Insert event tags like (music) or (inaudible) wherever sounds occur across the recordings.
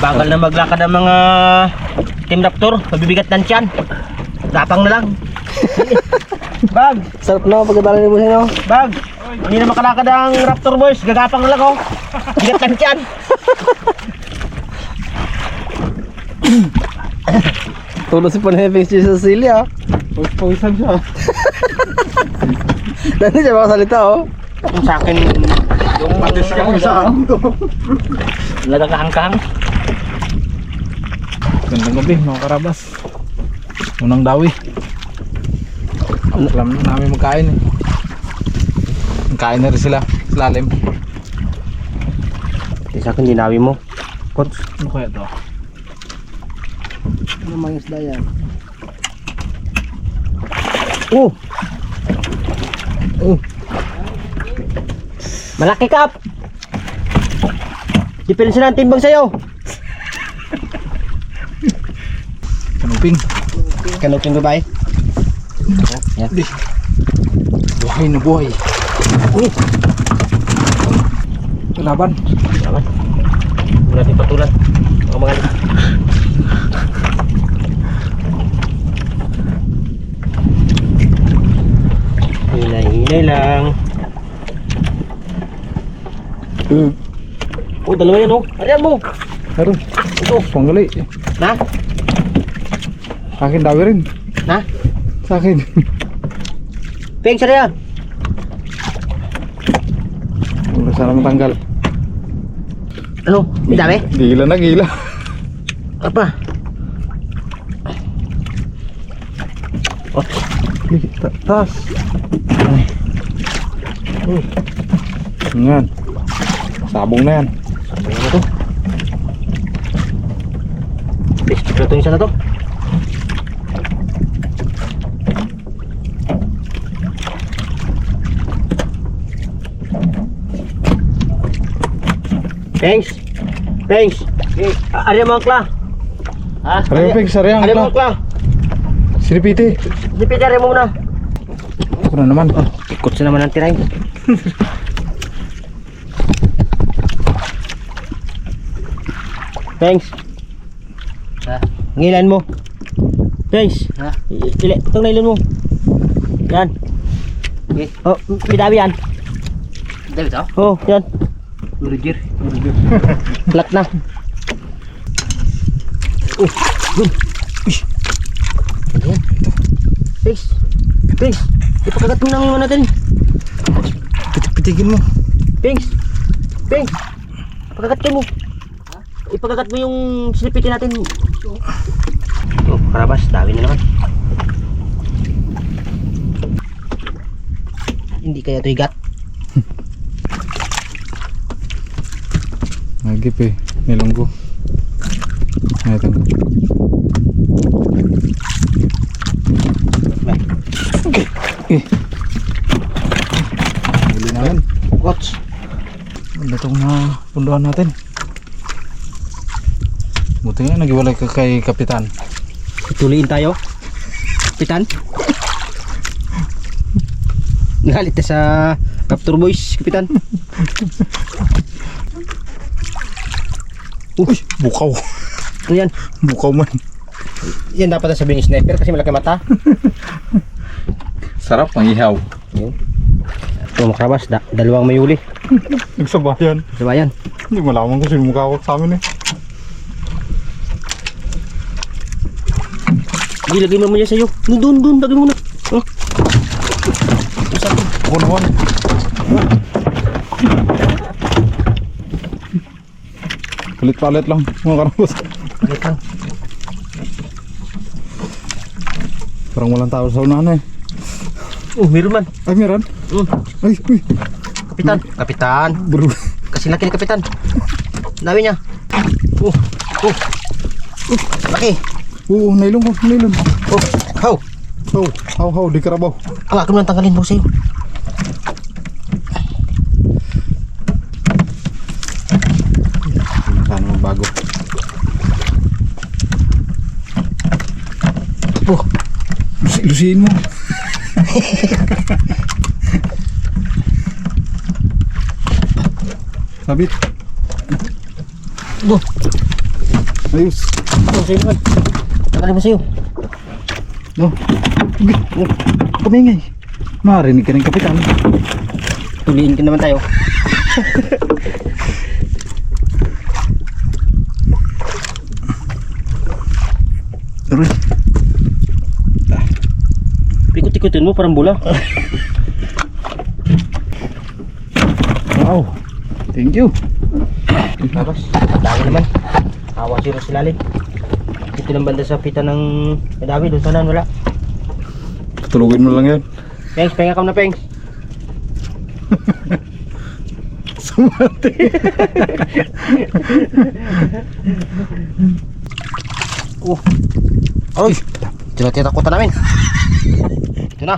Bagal na maglakad ang mga Team Raptor. Mabibigat ng tiyan. Gapang na lang. (laughs) Bag! Sarap na pagkadala ni no? Bag! Hindi na makalakad ang Raptor boys. Gagapang na lang oh. Bigat ng tiyan. Tulog si Panheping si Cecilia. Pawisan siya. Nandun siya makasalita oh. Yung sa akin, yung Patis ka sa to. nagkakahangkang. Gandang gabi mga karabas. Unang dawi. Alam na namin magkain eh. Magkain na rin sila. Lalim. Sa akin, dinawi mo. Coach. Ano kaya to? Ano mga isda yan? Oh! Oh! Malaki kap! Dipilin ng timbang sa'yo. Kanuping. Kanupin babae. Yan. Di. Buhay na buhay. Uy! Laban. Naman. Huwag natin patulan. Mga mga Hinay-hinay lang. Hmm. Oh, dalawa yan oh. Ariyan mo. Meron. Ito. Panggali. Na? Sa akin dawi rin. Na? Sa akin. Peng, saan yan? Wala sana matanggal. Ano? May dami? Gila na gila. Apa? Oh, taas. Uy. Yan. Sabong na yan. sabi na to. Best na to yung isa na to. Thanks. Thanks. Eh, ari mo ang kla. Ha? Sari mo, Peng, sari ang Ari mo kla. ang kla. Sinipiti. Dipit ari mo muna. Ako na naman. Ikot sa naman ang tirahin. (laughs) Thanks. Ha? Ngilan mo. Thanks. Ha? Ile, itong nailan mo. Yan. Okay. Oh, bidawi yan. Bidawi to? Oh, yan. Roger. Roger. Flat na. Oh, good. Uy. Ayan. Thanks. Thanks. Ipakagat mo na yung ano natin. Pitik-pitikin mo. Thanks. Thanks. Ipakagat ka mo. Ipakagat mo yung silipitin natin. Oh, karabas. Dami na naman. Hindi kaya ito higat. Nagip eh. Nilunggo. Ay, tanggo. Eh. Huli na yan. Watch. Ano itong na punduan natin? Buti nga, nagiwalay ka kay Kapitan. Tuliin tayo. Kapitan. Nalit na sa Raptor Boys, Kapitan. (laughs) Uy, bukaw. Ano yan? Bukaw man. Yan dapat na sabihin ni sniper kasi malaki mata. (laughs) Sarap ang ihaw. Ito mga karabas, da dalawang mayuli. Nagsabayan. Diba yan? Hindi malaman kung sino mukawak sa amin eh. Ilagay mo mo yan sa'yo. Doon, doon. Lagay mo na. Oh. Ako naman. Palit-palit lang mga karabas. Palit lang. Parang walang tao sa unahan eh. Oh, meron man. Ay, meron. Mm. Ay, uy. Kapitan. Kapitan. Bro. Kasi laki ni Kapitan. Dami niya. Oh, oh. Uh, laki. Oo, nailong ko, nailong. Oh, how? How, how, how, di karabaw. Ang ako lang tanggalin mo sa'yo. Sana magbago. Lusi, lusiin mo. (laughs) Sabit. oh. Ayos. Oh, sa'yo naman. Nakali mo sa'yo. No. Kumingay. Marinig ka ng kapitan. Tuliin ka naman tayo. (laughs) Aroy. Pikot-ikutin mo parang bula. Wow. Thank you. Tapos, dami naman. Awa si Rosilali. Dito ng banda sa pita ng David. Doon sana wala. Tulugin mo lang yan. Pengs, penga kam na pengs. (laughs) Sumati. (laughs) Oh. Ay, tinatitakutan namin. Ito na.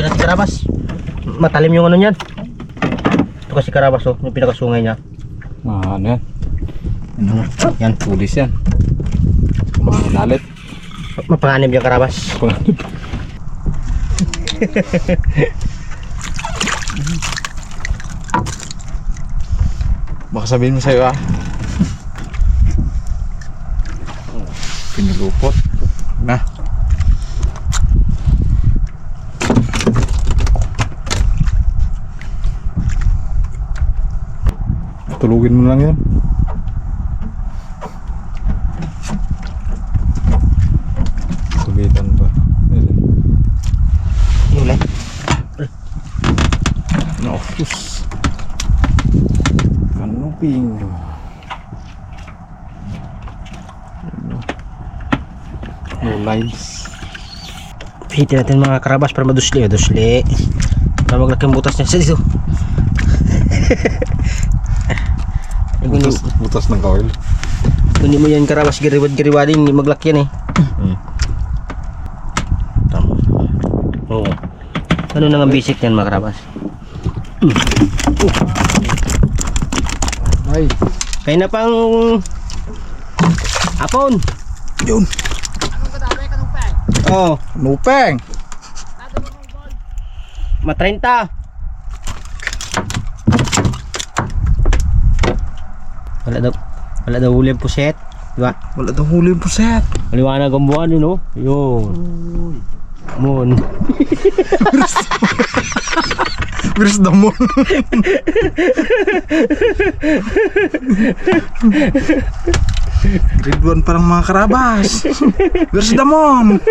Okay natin karabas. Matalim yung ano niyan. Ito kasi karabas oh, yung pinakasungay niya. Ah, ano yan? Ano? Yan. Pulis yan. Mga lalit. Mapanganib yung karabas. Baka sabihin mo sa'yo ah. Pinulupot. Tulugin mo lang yan. Subitan pa. Huli. No, sus. Kanuping. No lives. Pihitin natin mga karabas para madusli. Dusli. Para maglaki ang butas niya sa dito. Butas, butas ng kail. hindi mo yan karabas giriwad-giriwadin, hindi maglaki yan eh. Hmm. Tama. Oo. Ano nang ang basic niyan mga karabas? Ay. Kaya na pang hapon. Yun. Oh, Nupeng. ma 30. Wala daw, wala daw huli ang puset. Di ba? Wala daw huli yung puset. Maliwanag ang buwan yun, oh. Yun. Moon. Where's the moon? Grade 1 parang mga karabas. Where's the moon?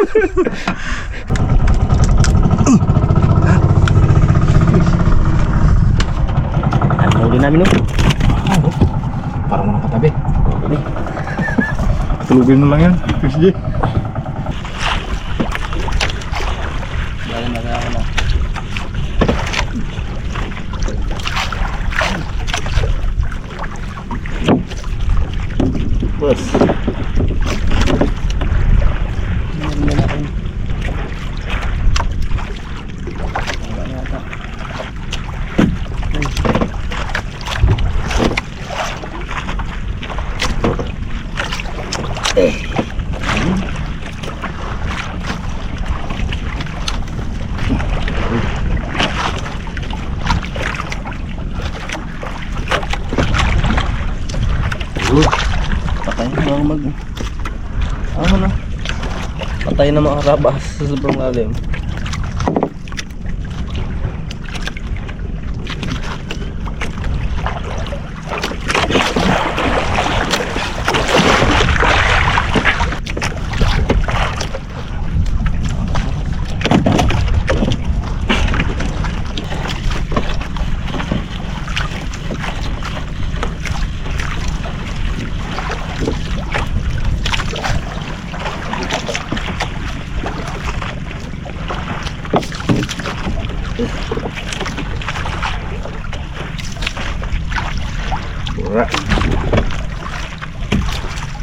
Ano huli namin, oh. Parang mga katabi. Tulugin mo lang yan. J. Bus. Mga sa sobrang lalim. Wala.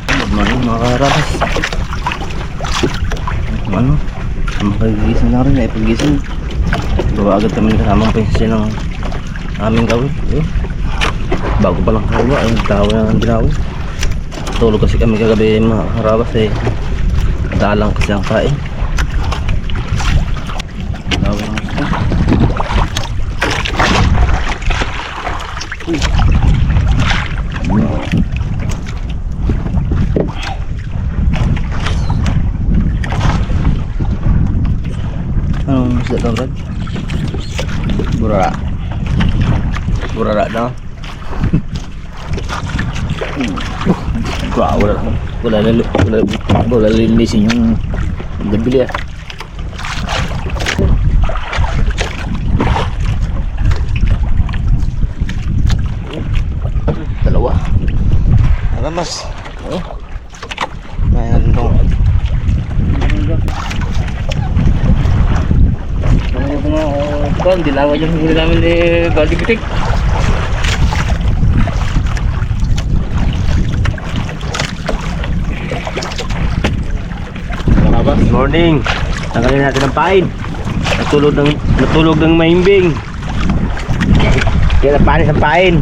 Good morning mga karabas. Ano? Makagising na rin, ay pagising. Gawa agad kami kasamang pensya ng Eh, bago pa lang kawa, ay nagtawa na ng dinawi. Tulog kasi kami kagabi mga karabas eh. Dalang kasi ang kain. Dawa ng gusto. Uy, Isda to, Brad. Burara. Burara na. Wah, wala wala lalo, wala wala linisin yung gabili ah. Dalawa. Ano mas? Oh. Kaya natin to. Kung dilawa yung huli namin ni Baldi Bitik. Good morning. Tanggalin natin ang pain. Natulog ng natulog ng maimbing. (laughs) Kaya panis ang pain.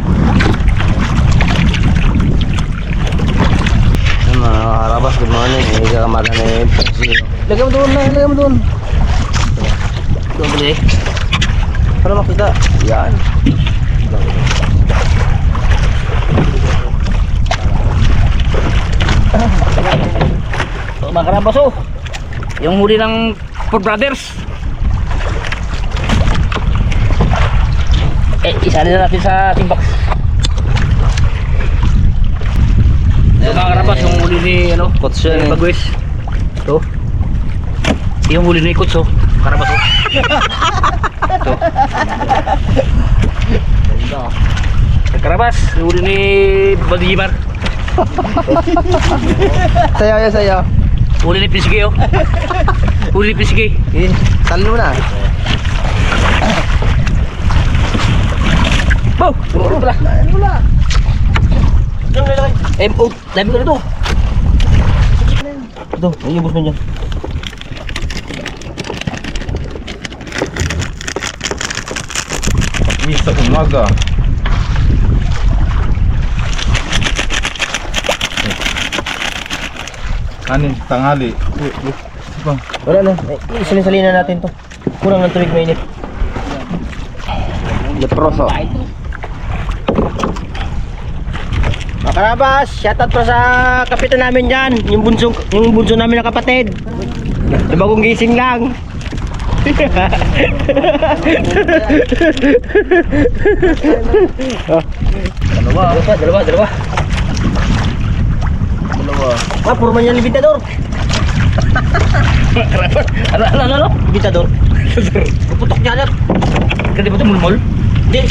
Mga karabas, good morning. Hindi ka kamata na pensi. Lagyan mo doon na, lagyan mo doon. Doon pala eh. Para makita. Yan. Mga karabas oh. Yung huli ng Four Brothers. Eh, isa na natin sa timbak. So, mga karabas, yung huli ni ano, Coach yan ni eh. Ito. Yung huli ni Coach oh. Karabas oh. Ito. Ganda oh. Karabas, yung huli ni Badijimar. Sayaw yan, sayaw. Huli ni Pisigi oh. (laughs) Huli ni Pisigi. Eh, talin mo na. Bow! Puro pala. Eh, oh, dami ko na ito. Ito, ayubos mo dyan. Sa umaga. Kanin, tangali. Wala na. Eh, Isalin-salina natin to. Kurang ng tubig mainit. Leproso. Mga karabas, shoutout pa sa kapitan namin dyan. Yung bunso, yung bunso namin na kapatid. Yung bagong gising lang. Dalawa, dalawa, dalawa. Dalawa. Ah, puro man yan libitador. (laughs) Ano, ano, ano, ano? Libitador. Puputok (laughs) niya na. Kasi ba ito mulmol? Hindi.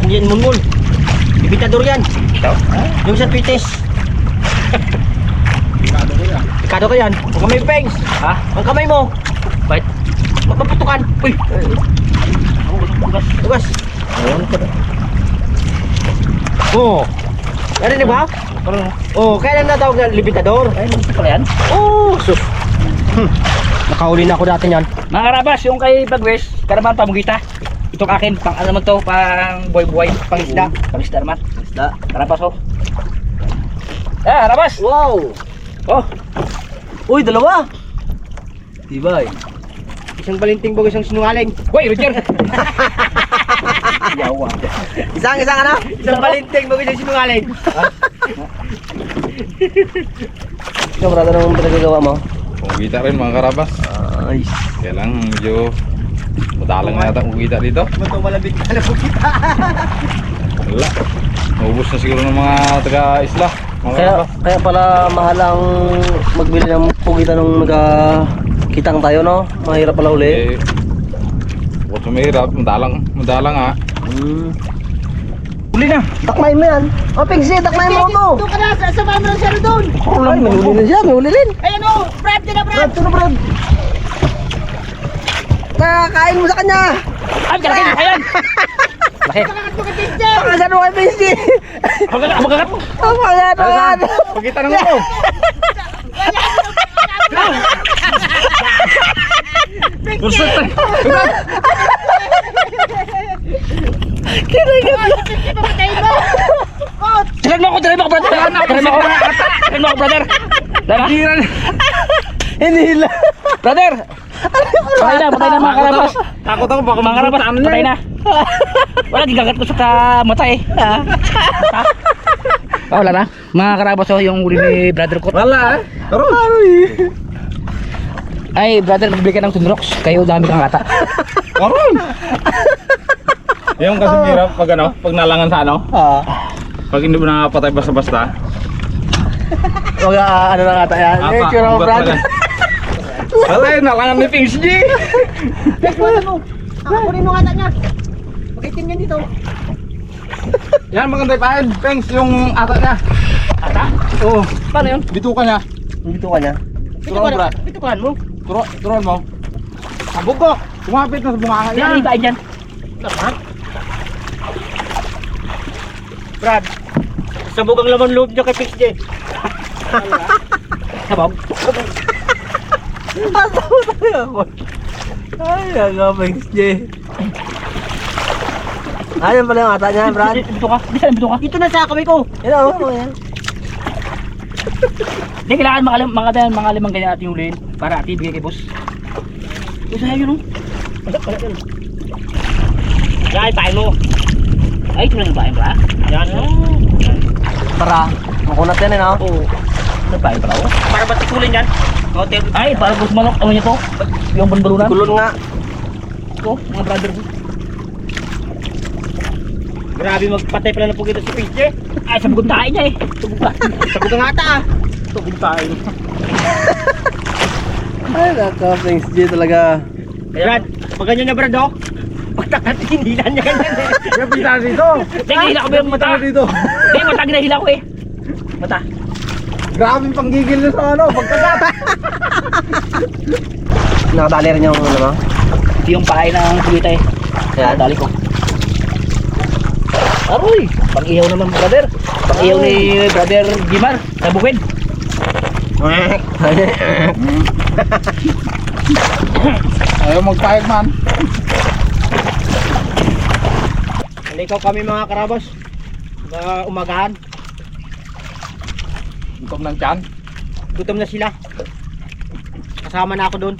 Hindi yan mulmul. Libitador yan. Ito? Yung sa twites. Pikado ko yan. Ang kamay pengs. Ha? Ang kamay mo. Bait? Mapaputukan. Uy! Bukas. Tugas. Oo. Oh. Narinig ba? Parang, oh, kaya lang natawag na libitador. ay, nandito pala yan. Oh, sus. Hmm. Nakahuli na ako dati niyan. Mga karabas, yung kay Bagwes, karaman pamugita. Itong akin, pang ano naman to, pang boy-boy, pang isda. Pang isda naman. Isda. Karabas oh. Ah, karabas! Wow! Oh, Uy, dalawa! Tibay. Isang balinting bago isang sinungaling. Uy, Roger! (laughs) Yawa. Isang, isang ano? Isang balinting bago isang sinungaling. Ikaw, brother, anong pinagagawa mo? Pumugita rin mga karabas. Ay, Kaya lang medyo madalang na yata pumugita dito. Bato malabig ka na pugita. Wala. Naubos na siguro ng mga taga-isla. Mga kaya, karabas. kaya pala mahalang magbili ng pugita nung nagkitang tayo, no? Mahirap pala uli. Eh, Huwag sa mahirap, madalang, madalang ha. Hmm. Huli na! Takmay mo yan. O, Pigsi, takmay mo ito. Doon ka na, sasama mo lang siya doon. Ay, may huli na siya, may huli rin. Ayan o, Brad, din na Brad. Brad, ano, Brad? Nakakain mo sa kanya. Ay, kalaki na! Ayan! Laki! Nakakat mo ka teacher. Pakagan mo kay Pigsi. Magagat! Magagat! Pakagan mo yan. Pagkita ng ano! Gusto Papatayin mo. Oh, Tiran mo ako! Tiran mo ako, brother! Tiran mo ako! Tiran mo ako, brother! Tiran Hinila. Brother! Patay na! Patay na mga karabas! Takot ako baka mga karabas! Patay na! Wala, gigagat ko sa mata eh! Ha? Oh, wala na? Mga karabas oh, yung huli ni brother ko. Wala eh. Pero. Ay, brother, magbigay ka ng tunrox. Kayo, dami kang ata. Karon! Yung kasi hirap pag ano, pag nalangan sa ano, Ah. pag hindi mo nakapatay basta-basta. (laughs) Huwag ah, ano na kata yan. Apa, Eh, kira mo, Brad. yun, nalangan ni Pings G! Tek, wala mo. Kunin mo nga ata niya. Pakitin niya dito. (laughs) Yan, maganda yung pahin. Pings, yung ata niya. Ata? Oo, Paano yun? bituka niya. Dito ka niya. Turuan, Brad. Pitukan mo. Turo, turuan mo. Sabog ko. Kumapit na sa bunganga Yan, yan. hitain dyan. Brad. Sabog ang laman loob niya kay Pix J. (laughs) Sabog. Ay, ang Pix J. Ayan pala yung ata niya, Brad. Bito ka. Di saan bito ka? Dito na sa kamay ko. Yan o, oh, yan. Hindi, kailangan mga, mga, mga, mga limang ganyan ating huliin para ating bigay kay boss. Isa yun, oh. Yan, ipain mo. Ay, ito na yung bahay ba? Yan. Para, makunat yan eh, no? Oo. Ano bahay pala, oh? Para ba't ikulin yan? Hotel. Ay, para boss manok. Ano niya to? Yung banbalunan. Kulon nga. Ito, mga brother ko. Grabe magpatay pala ng pugito si Pix J. Ay, sabog tayo niya eh. Sabog tayo. Sabog ang ata ah. Sabog tayo. Ay, naka Pix J talaga. Brad, pag ganyan na Brad, oh. Pagtakat, hindi na niya ganyan eh. Yung pita dito. Hindi, hila ko ba yung mata? Dito. Hindi, mata ginahila ko eh. Mata. Grabe yung panggigil niya sa ano, pagkagat. Nakadali rin yung ano mo? Ito yung pahay ng pulita eh. Yan. Dali ko. Aroy! Pang-ihaw naman brother. Pang-ihaw ni brother Jimar sa bukid. (laughs) Ayaw magpahig man. Halikaw kami mga karabas. Sa umagahan. Gutom ng tiyan. Gutom na sila. Kasama na ako doon.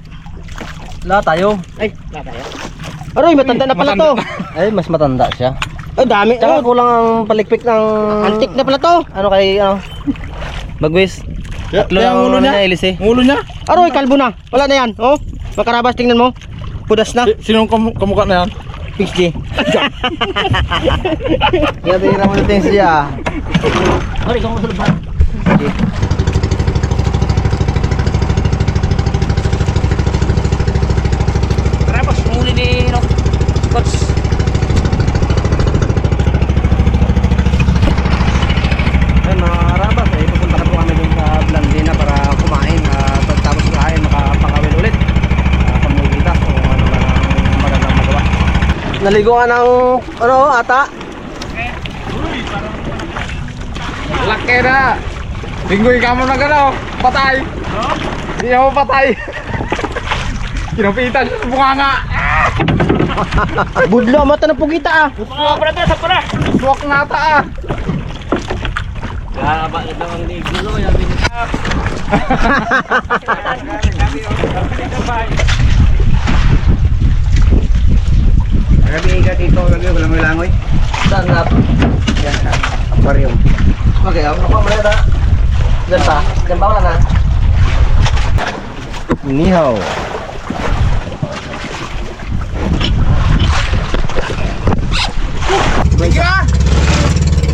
Wala tayo. Ay, wala tayo. Aroy, matanda na pala to. Ay, mas matanda siya. Ay, dami. Tsaka Oh, kulang ang palikpik ng... antik na pala to. Ano kay, ano? Bagwis. Tatlo Kaya ang ulo ano niya. Elise. Ang ulo niya. Aroy, kalbo na. Wala na yan. Oh, mga karabas, tingnan mo. Pudas na. Si- Sinong kam kamukha na yan? J. (laughs) Kaya tingnan mo natin siya. Aroy, ikaw masulog ba? Tara, boss. Muli ni, no? Coach. Ay, mga karabas, eh, pupunta na po kami dun sa Blandina para kumain. At pagtapos kumain, makapangawin ulit. Uh, Pamugita kung ano na ang magandang magawa. Naligo ka ng, ano, ata. Laki na. Linggoy ka mo na gano'n. Patay. Hindi ako patay. (laughs) Kinapitan sa bunganga. (laughs) Budlo, mata na pugita ah. Mga brother, sa pala. Swak na ata ah. (laughs) Gabi ka dito, gabi wala mo langoy. Saan na? Yan, aquarium. Okay, ako pa muna na. Diyan pa. Diyan pa wala na. Nihaw. Thank you ah.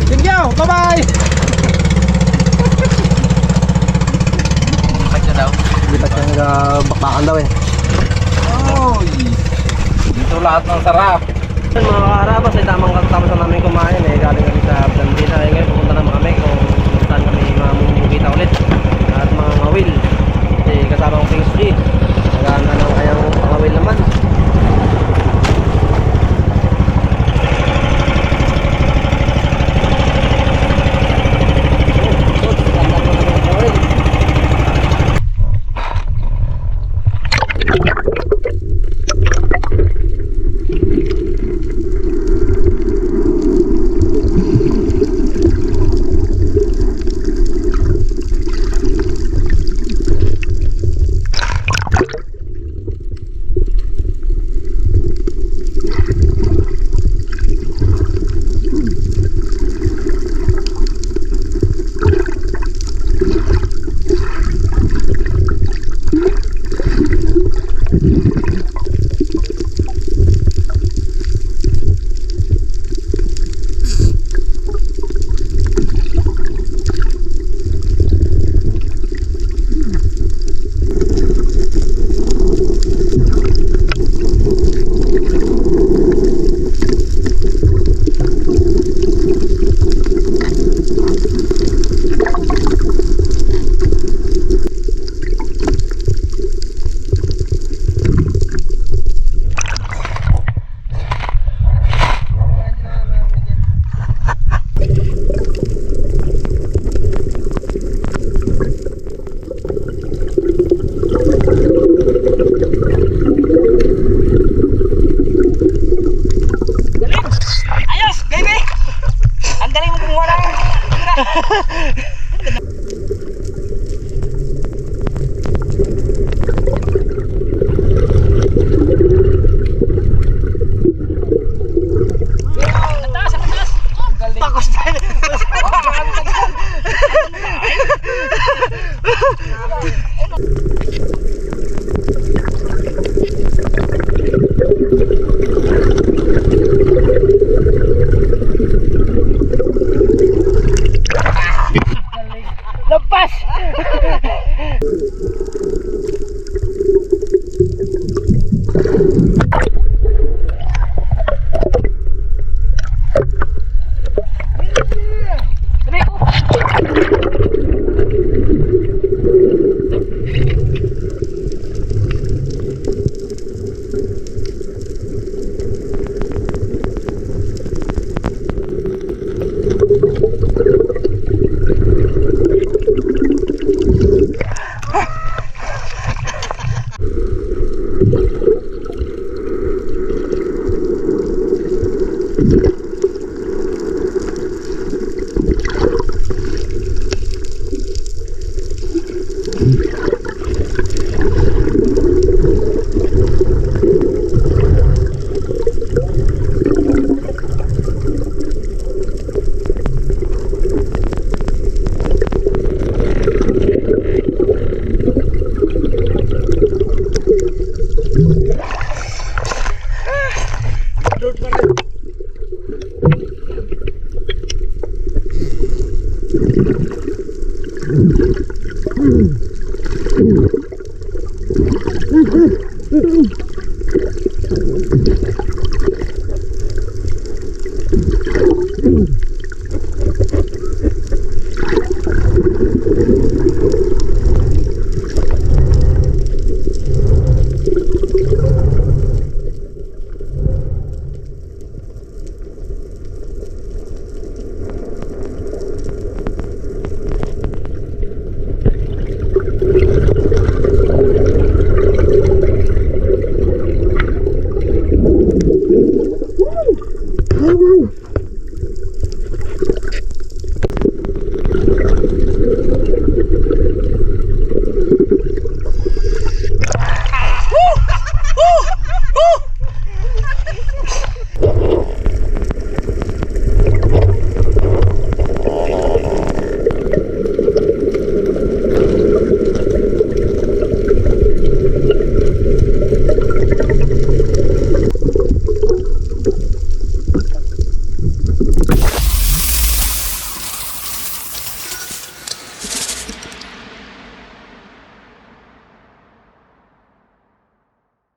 Thank you. Bye-bye. Lipat siya nga bakbakan daw eh. Oy. Dito lahat ng sarap. Mga karabas ay tamang katapos na namin kumain eh. Galing kami sa Blandina. Eh, ngayon pupunta naman kami kung saan kami mamumugita ulit. At mga ngawil. Eh, kasama ko Pings G. Nagana ng kayang pangawil naman.